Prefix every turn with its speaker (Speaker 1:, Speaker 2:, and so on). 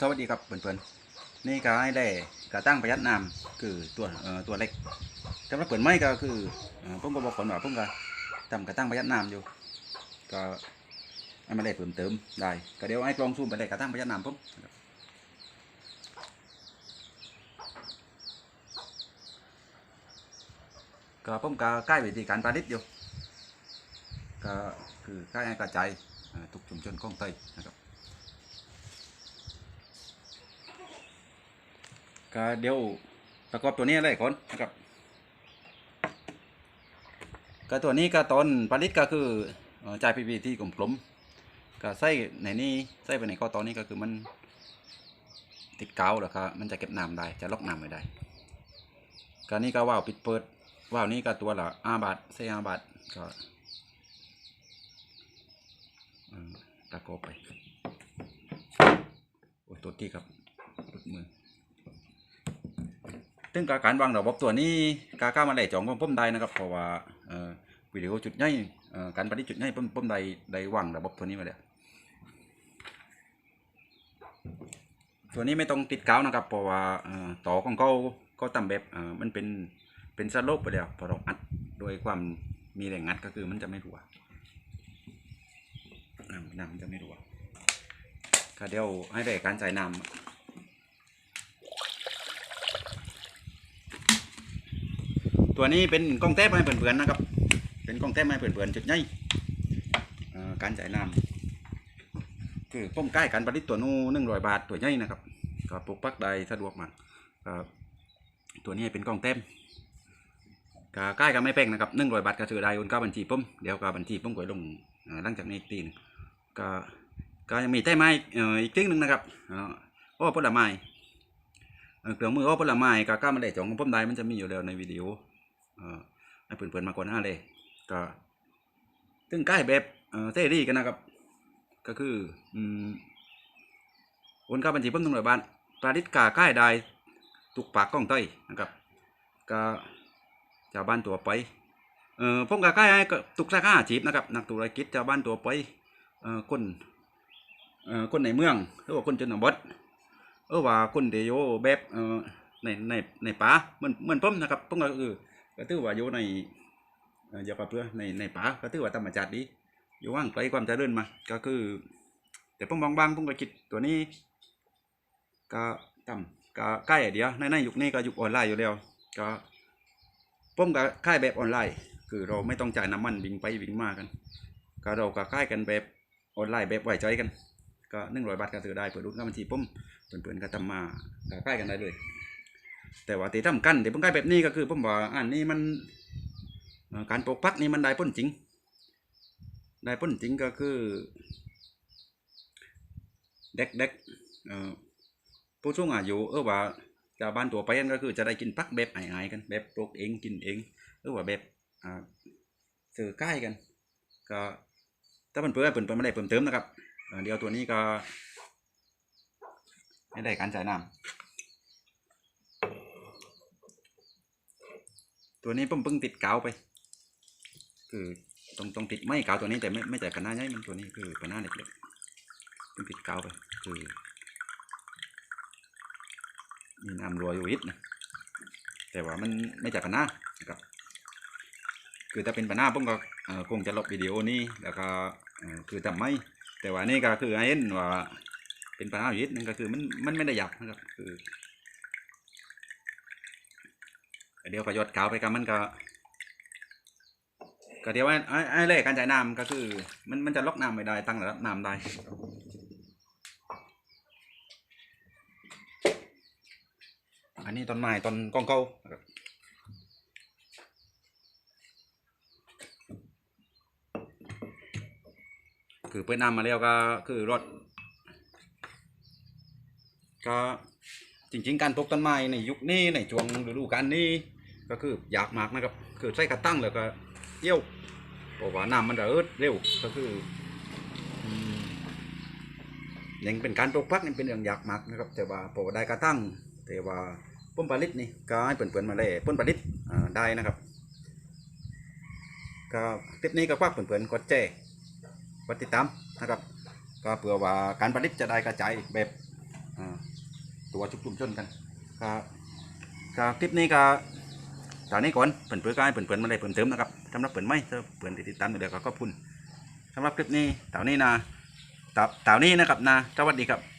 Speaker 1: สวัสดีครับเพื่อนๆนี่ก็ให้ได้กระตั้งประหยัดน้ำคือตัวเอ่อตัวเล็กสำหรับเปิดไม้ก็คือเอ่อผมก็บอกก่อนว่าผมก็ทำกระตั้งประหยัดน้ำอยู่ ก็ให้มาได้เพิ่มเติมได้ก็เดี๋ยวให้กลองซูมไปได้กระตั้งประหยัดน้ำผมนะครับก็ผมก็ใกล้วิธีการประดิษฐ์อยู่ก็คือใกล้ให้กระจายทุกชุมชนของไทยนะครับ ก็เดี๋ยวประกอบตัวนี้เลยก่อนนะครับก็ตัวนี้ก็ตอนผลิตก็คือจ่ายพีพีที่กลมๆก็ใส่ในนี้ใส่ไปในข้อตอนนี้ก็คือมันติดกาวแล้วครับมันจะเก็บน้ำได้จะล็อกน้ำไว้ได้ก็นี่ก็ว่าวปิดเปิดว่าวนี้ก็ตัวละอาบาทใส่อาบาทก็ตะโกไปโอ้ตัวที่ครับหลุดมือ ซึ่งการวางระบบตัวนี้การก้ามาได้จองของผมได้นะครับเพราะว่าวิดีโอจุดใหญ่เอ่อการปฏิจุดใหญ่ผมผมได้ได้วางระบบตัวนี้มาแล้วตัวนี้ไม่ต้องติดกาวนะครับเพราะว่าต่อของเขาก็ทำแบบเอ่อมันเป็นเป็นสโลปไปแล้วพอเราอัดโดยความมีแรงงัดก็คือมันจะไม่รั่วน้ำน้ำมันจะไม่รั่วก็เดี๋ยวให้ได้การใส่น้ำ ตัวนี้เป็นกล้องแทบให้เพื่อนๆนะครับ เป็นกล้องแทบให้เพื่อนๆจุดใหญ่การจ่ายน้ำคือป้มใกล้การผลิตตัวนู้หนึ่งร้อยบาทตัวใหญ่นะครับก็ปลูกปักได้สะดวกมากตัวนี้เป็นกล้องแต้มก็ใกล้กันไม่แพงนะครับหนึ่งร้อยบาทก็ซื้อได้โอนเข้าบัญชีปุ่มเดี๋ยวก็บัญชีปุ่มก็ลงเอ่อหลังจากนี้อีกทีนึงก็ก็ยังมีแต้มไม้เอ่ออีกทิ้งหนึ่งนะครับอ่อโอ้ผลไม้เครื่องมือโอ้ผลไม้ก็กล้ามาได้จองของผมได้มันจะมีอยู่แล้วในวิดีโอ อ่อให้เพื่อนๆมาก่อนหน้าเลยก็ตึงใกล้แบบเอ่อเซรีกันนะครับ ก็คืออืมโอนเข้าบัญชีเพิ่มหนึ่งร้อยบ้าทปลาดิษกาใกล้ได้ตุกปากกล้องต้ยนะครับก็ชาวบ้านตัวไปเอ่อผมก็ใกล้ให้ก็ตุกสาขาอาชีพนะครับนักธุรกิจชาวบ้านตัวไปเอ่อคนเอ่อคนในเมืองหรือว่าคนชนบทเออว่าคนเดียวแบบเอ่อในในในป่าเหมือนเหมือนผมนะครับผมก็คือ ก็ถือว่าอยู่ในเอ่ออย่ากับเพื่อในในป่าก็ถือว่าธรรมชาติดีอยู่ว่างไกลความเจริญมา ก็คือ แต่ผมบางบางๆผมก็คิดตัวนี้ ก็ทำก็ใกล้เดียวในในยุคนี้ก็ยุคออนไลน์อยู่แล้วก็ผมก็ค่ายแบบออนไลน์ คือเราไม่ต้องจ่ายน้ำมันวิ่งไปวิ่งมากัน ก็เราก็ค่ายกันแบบออนไลน์แบบไหวใจกัน ก็หนึ่งร้อยบาทก็ซื้อได้เปิดรุ่นก็บัญชีผมเพื่อนๆก็ทำมาก็ค่ายกันได้เลย แต่ว่าที่ทำกันที่ผมใกล้แบบนี้ก็คือผมว่าอันนี้มันการปลูกพักนี่มันได้ผลจริง ได้ผลจริงก็คือเด็กเด็กๆเอ่อผู้สูงอายุเออว่าชาวบ้านตัวไปนั่นก็คือจะได้กินพักแบบไอ้ๆกันแบบปลูกเองกินเองหรือว่าแบบอ่าซื้อใกล้กัน ก็ถ้าเปินเพื่อเปินเปินไม่ได้เพิ่มเติมนะครับเอ่อเดี๋ยวตัวนี้ก็ไม่ได้การจ่ายน้ำ ตัวนี้ผมเพิ่งติดกาวไป คือต้องต้องติดไม่กาวตัวนี้แต่ไม่ไม่ใช่ปัญหาใหญ่มันตัวนี้คือปัญหาเล็กๆเพิ่งติดกาวไป คือมีน้ำรัวอยู่นิดนะแต่ว่ามันไม่ใช่ปัญหานะครับ คือถ้าเป็นปัญหาผมก็เอ่อคงจะลบวิดีโอนี้แล้วก็เอ่อคือทำไม่ แต่ว่านี่ก็คือไอ้เห็นว่าเป็นปัญหาอยู่นิดนึงก็คือมันมันไม่ได้หยักนะครับ คือ เดี๋ยวก็หยดกาวไปกันมันก็ก็เดี๋ยวไอ้ไอ้ไอ้เลขการจ่ายน้ำก็คือ มันมันจะล็อกน้ำไม่ได้ตั้งระดับน้ำได้อันนี้ต้นไม้ต้นกองเก้าคือเปิดน้ำมาแล้วก็คือรถก็จริง ๆ การปลูกต้นไม้ในยุคนี้ในช่วงฤดูกาลนี้ ก็คืออยากมากนะครับ คือใส่กระตั้งแล้วก็เยี่ยวเพราะว่าน้ำมันระเอิดเร็วก็คือยังเป็นการปลูกพักนี่เป็นเรื่องอยากมากนะครับ แต่ว่าพอได้กระตั้งแต่ว่าพ้นผลิตนี่ก็ให้เปิ่นๆมาเลยพ้นผลิตได้นะครับก็คลิปนี้ก็ฝากเพื่อนๆกดแชร์กดติดตามนะครับ ก็เผื่อว่าการผลิตจะได้กระจายแบบตัวชุกชุมชนกันก็ก็คลิปนี้ก็ ตอนนี้ก่อนเปิ่นเปื่อกายเปิ่นเปิ่นมาได้เปิ่นเติมนะครับสำหรับเปิ่นไม่ถ้าเปิ่นติดตามอยู่แล้วก็ขอบคุณสำหรับคลิปนี้ตอนนี้นะตาตอนนี้นะครับนะสวัสดีครับ